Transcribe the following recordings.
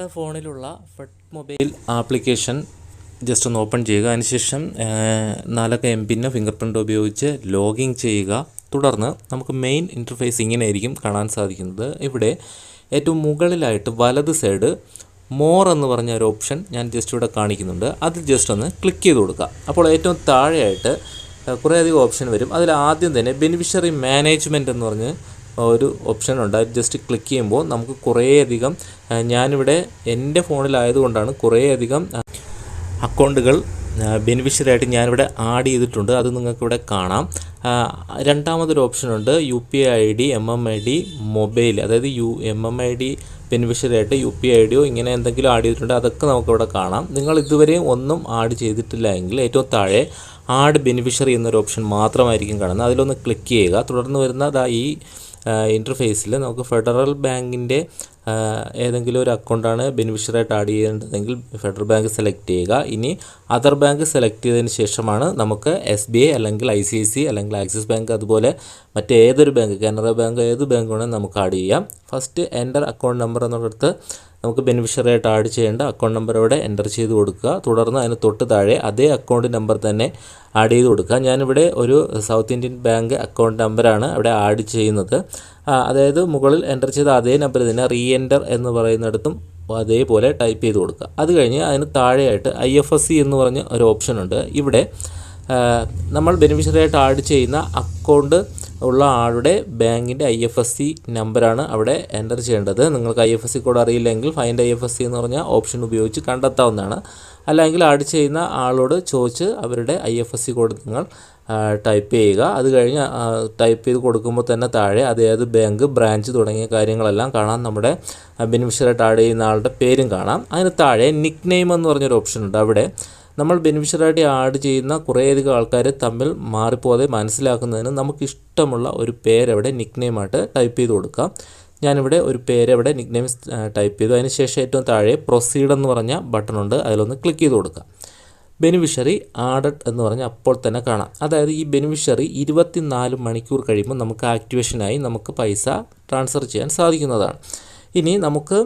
നമ്മുടെ ഫോണിലുള്ള Fed mobile application just ഒന്ന് ഓപ്പൺ ചെയ്യുക. അതിനുശേഷം നാലക്ക എം പിന്നെ ഫിംഗർ പ്രിന്റ് ഉപയോഗിച്ച് ലോഗിൻ ചെയ്യുക. തുടർന്ന് നമുക്ക് മെയിൻ ഇന്റർഫേസ് ഇങ്ങനെ ആയിരിക്കും കാണാൻ സാധിക്കുന്നത്. ഇവിടെ ഏറ്റവും മുകളിലായിട്ട് വലത് സൈഡ് മോർ എന്ന് പറഞ്ഞ ഒരു ഓപ്ഷൻ ഞാൻ ജസ്റ്റ് ഇവിടെ കാണിക്കുന്നുണ്ട്. അത് ജസ്റ്റ് ഒന്ന് ക്ലിക്ക് ചെയ്ത് കൊടുക്കുക. അപ്പോൾ ഏറ്റവും താഴെയായിട്ട് കുറേയധികം ഓപ്ഷൻ വരും. അതിൽ ആദ്യം തന്നെ ബെനിഫിഷ്യറി മാനേജ്മെന്റ് എന്ന് പറഞ്ഞ് ഒരു ഓപ്ഷൻ ഉണ്ട് അത് ജസ്റ്റ് ക്ലിക്ക് ചെയ്യുമ്പോൾ നമുക്ക് കുറേയധികം ഞാനിവിടെ എന്റെ ഫോണിലായതുകൊണ്ടാണ് കുറേയധികം അക്കൗണ്ടുകൾ ബെനിഫിഷ്യറിയായിട്ട് ഞാനിവിടെ ആഡ് ചെയ്തിട്ടുണ്ട്. അത് നിങ്ങൾക്കിവിടെ കാണാം. രണ്ടാമതൊരു ഓപ്ഷനുണ്ട് U P I D M M I D mobile അതായത് U M M I D ബെനിഫിഷ്യറിയായിട്ട് U P I ഡിയോ ഇങ്ങനെ എന്തെങ്കിലും ആഡ് ചെയ്തിട്ടുണ്ട്. അതൊക്കെ നമുക്കിവിടെ കാണാം. നിങ്ങൾ ഇതുവരെയും ഒന്നും ആഡ് ചെയ്തിട്ടില്ല എങ്കിൽ ഏറ്റവും താഴെ ആഡ് ബെനിഫിഷ്യറി എന്നൊരു ഓപ്ഷൻ മാത്രമായിരിക്കും കാണുന്നത്. അതിലൊന്ന് ക്ലിക്ക് ചെയ്യുക. തുടർന്ന് വരുന്ന ഈ ഇന്റർഫേസിൽ നമുക്ക് ഫെഡറൽ ബാങ്കിന്റെ ഏതെങ്കിലും ഒരു അക്കൗണ്ടാണ് ബെനിഫിഷ്യറായിട്ട് ആഡ് ചെയ്യേണ്ടതെങ്കിൽ ഫെഡറൽ ബാങ്ക് സെലക്ട് ചെയ്യുക. ഇനി അതർ ബാങ്ക് സെലക്ട് ചെയ്തതിന് ശേഷമാണ് നമുക്ക് എസ് ബി ഐ അല്ലെങ്കിൽ ഐ സി ഐ സി അല്ലെങ്കിൽ ആക്സിസ് ബാങ്ക് അതുപോലെ മറ്റേതൊരു ബാങ്ക് കാനറ ബാങ്ക് ഏത് ബാങ്ക് വേണമെങ്കിൽ നമുക്ക് ആഡ് ചെയ്യാം. ഫസ്റ്റ് എന്റർ അക്കൗണ്ട് നമ്പർ എന്നുള്ളിടത്ത് നമുക്ക് ബെനിഫിഷ്യറി ആയിട്ട് ആഡ് ചെയ്യേണ്ട അക്കൗണ്ട് നമ്പർ ഇവിടെ എന്റർ ചെയ്ത് കൊടുക്കുക. തുടർന്ന് അതിന് തൊട്ട് താഴെ അതേ അക്കൗണ്ട് നമ്പർ തന്നെ ആഡ് ചെയ്ത് കൊടുക്കുക. ഞാനിവിടെ ഒരു സൗത്ത് ഇന്ത്യൻ ബാങ്ക് അക്കൗണ്ട് നമ്പറാണ് അവിടെ ആഡ് ചെയ്യുന്നത്. അതായത് മുകളിൽ എന്റർ ചെയ്ത അതേ നമ്പർ തന്നെ റീ എന്റർ എന്ന് പറയുന്നിടത്തും അതേപോലെ ടൈപ്പ് ചെയ്ത് കൊടുക്കുക. അത് കഴിഞ്ഞ് അതിന് താഴെയായിട്ട് ഐ എഫ് എസ് സി എന്ന് പറഞ്ഞ ഒരു ഓപ്ഷൻ ഉണ്ട്. ഇവിടെ നമ്മൾ ബെനിഫിഷ്യറി ആയിട്ട് ആഡ് ചെയ്യുന്ന അക്കൗണ്ട് ഉള്ള ആളുടെ ബാങ്കിന്റെ ഐ എഫ് എസ് സി നമ്പറാണ് അവിടെ എന്റർ ചെയ്യേണ്ടത്. നിങ്ങൾക്ക് I F S C code അറിയില്ലെങ്കിൽ find I F S C എന്ന് പറഞ്ഞ ഓപ്ഷൻ ഉപയോഗിച്ച് കണ്ടെത്താവുന്നതാണ്. അല്ലെങ്കിൽ ആഡ് ചെയ്യുന്ന ആളോട് ചോദിച്ച് അവരുടെ I F S C code നിങ്ങൾ ടൈപ്പ് ചെയ്യുക. അത് കഴിഞ്ഞ് ടൈപ്പ് ചെയ്ത് കൊടുക്കുമ്പോൾ തന്നെ താഴെ അതായത് ബാങ്ക് ബ്രാഞ്ച് തുടങ്ങിയ കാര്യങ്ങളെല്ലാം കാണാം. നമ്മുടെ ബെനിഫിഷ്യറായിട്ട് ആഡ് ചെയ്യുന്ന ആളുടെ പേരും കാണാം. അതിന് താഴെ നിക് നെയിം എന്ന് പറഞ്ഞൊരു ഓപ്ഷൻ ഉണ്ട് അവിടെ. നമ്മൾ ബെനിഫിഷ്യറായിട്ട് ആഡ് ചെയ്യുന്ന കുറേയധികം ആൾക്കാർ തമ്മിൽ മാറിപ്പോതെ മനസ്സിലാക്കുന്നതിന് നമുക്ക് ഇഷ്ടമുള്ള ഒരു പേരവിടെ നിക്നെയിമായിട്ട് നിക് നെയിമായിട്ട് ടൈപ്പ് ചെയ്ത് കൊടുക്കാം. ഞാനിവിടെ ഒരു പേരവിടെ അവിടെ നിക് നെയിം ടൈപ്പ് ചെയ്തു അതിനുശേഷം ഏറ്റവും താഴെ പ്രൊസീഡ് എന്ന് പറഞ്ഞ ബട്ടണുണ്ട് അതിലൊന്ന് ക്ലിക്ക് ചെയ്ത് കൊടുക്കുക ബെനിഫിഷ്യറി ആഡഡ് എന്ന് പറഞ്ഞാൽ അപ്പോൾ തന്നെ കാണാം. അതായത് ഈ ബെനിഫിഷ്യറി ഇരുപത്തിനാല് മണിക്കൂർ കഴിയുമ്പോൾ നമുക്ക് ആക്ടിവേഷനായി നമുക്ക് പൈസ ട്രാൻസ്ഫർ ചെയ്യാൻ സാധിക്കുന്നതാണ്. ഇനി നമുക്ക്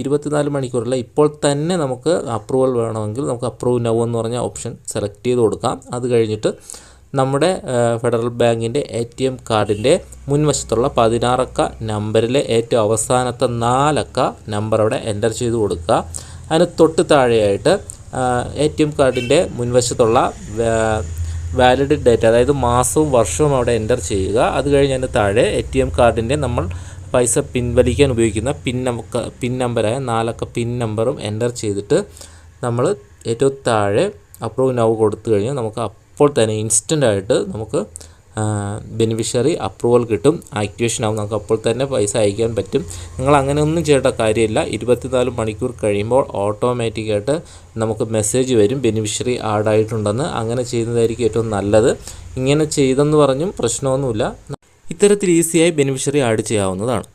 ഇരുപത്തിനാല് മണിക്കൂറല്ല ഇപ്പോൾ തന്നെ നമുക്ക് അപ്രൂവൽ വേണമെങ്കിൽ നമുക്ക് അപ്രൂവ് നൗ എന്ന് പറഞ്ഞ ഓപ്ഷൻ സെലക്ട് ചെയ്ത് കൊടുക്കാം. അത് കഴിഞ്ഞിട്ട് നമ്മുടെ ഫെഡറൽ ബാങ്കിന്റെ എ ടി എം കാർഡിന്റെ മുൻവശത്തുള്ള പതിനാറക്ക നമ്പറിലെ ഏറ്റവും അവസാനത്തെ നാലക്ക നമ്പർ അവിടെ എന്റർ ചെയ്ത് കൊടുക്കുക. അതിന് തൊട്ട് താഴെയായിട്ട് എ ടി എം കാർഡിന്റെ മുൻവശത്തുള്ള വാലിഡ് ഡേറ്റ് അതായത് മാസവും വർഷവും അവിടെ എന്റർ ചെയ്യുക. അത് കഴിഞ്ഞ് താഴെ എ ടി എം കാർഡിന്റെ നമ്മൾ പൈസ പിൻവലിക്കാൻ ഉപയോഗിക്കുന്ന പിൻ നമുക്ക് പിൻ നമ്പറായ നാലക്ക പിൻ നമ്പറും എന്റർ ചെയ്തിട്ട് നമ്മൾ ഏറ്റവും താഴെ അപ്രൂവ് നൗ കൊടുത്തു കഴിഞ്ഞാൽ നമുക്ക് അപ്പോൾ തന്നെ ഇൻസ്റ്റന്റ് ആയിട്ട് നമുക്ക് ബെനിഫിഷ്യറി അപ്രൂവൽ കിട്ടും. ആക്ടിവേഷൻ ആവും. നമുക്ക് അപ്പോൾ തന്നെ പൈസ അയക്കാൻ പറ്റും. നിങ്ങൾ അങ്ങനെ ഒന്നും ചെയ്യേണ്ട കാര്യമില്ല. ഇരുപത്തിനാല് മണിക്കൂർ കഴിയുമ്പോൾ ഓട്ടോമാറ്റിക്കായിട്ട് നമുക്ക് മെസ്സേജ് വരും. ബെനിഫിഷ്യറി ആഡായിട്ടുണ്ടെന്ന് അങ്ങനെ ചെയ്യുന്നതായിരിക്കും ഏറ്റവും നല്ലത്. ഇങ്ങനെ ചെയ്തെന്ന് പറഞ്ഞും പ്രശ്നമൊന്നുമില്ല. ഇത്തരത്തിൽ ഈസിയായി ബെനിഫിഷ്യറി ആഡ് ചെയ്യാവുന്നതാണ്.